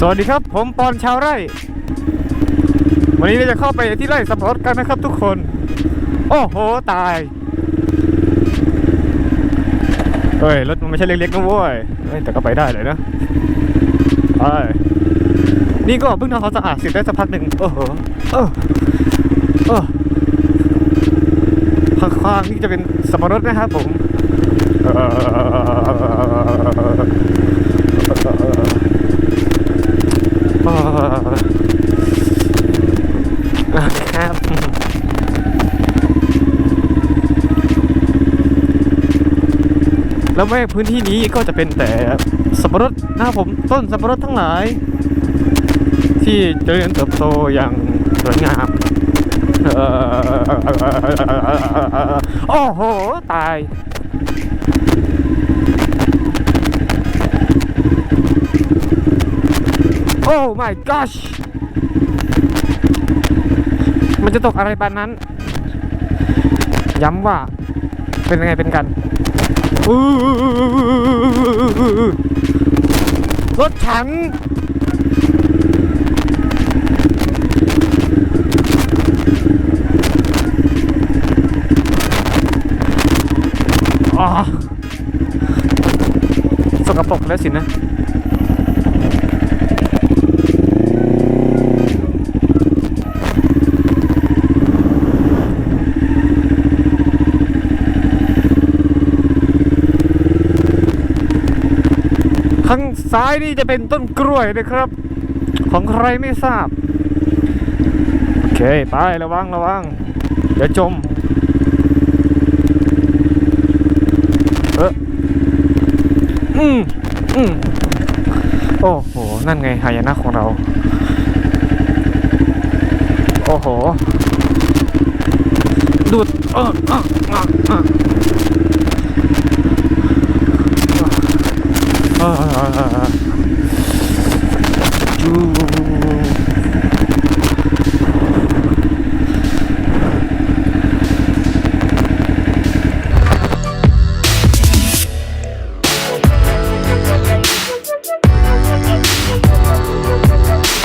สวัสดีครับ ผมปอนชาวไร่ วันนี้เราจะเข้าไปที่ไร่สับปะรดกันนะครับทุกคน โอ้โห ตายเฮ้ย รถมันไม่ใช่เล็กๆนะเว้ยแต่ก็ไปได้เลยนะไปนี่ก็เพิ่งทำความสะอาดเสร็จได้สักพักหนึ่งโอ้โหเออเออข้างๆนี่จะเป็นสับปะรดนะครับผม เอ่อครับแล้วแม่พื้นที่นี้ก็จะเป็นแต่สับปะรดนะครับผมต้นสับปะรดทั้งหลาย ที่เจริญเติบโตอย่างสวยงามโอ้โห ตายโอ้ my gosh มันจะตกอะไรปานนั้น ย้ำว่า เป็นยังไงเป็นกันรถถังอ๋อสกปรกแล้วสินะ ข้างซ้ายนี่จะเป็นต้นกล้วยนะครับ ของใครไม่ทราบ โอเค ไประวังระวังเดี๋ยวจม เอออืมอืมโอ้โห นั่นไงหายนะของเรา โอ้โห ดูดเออเออเออเออ الله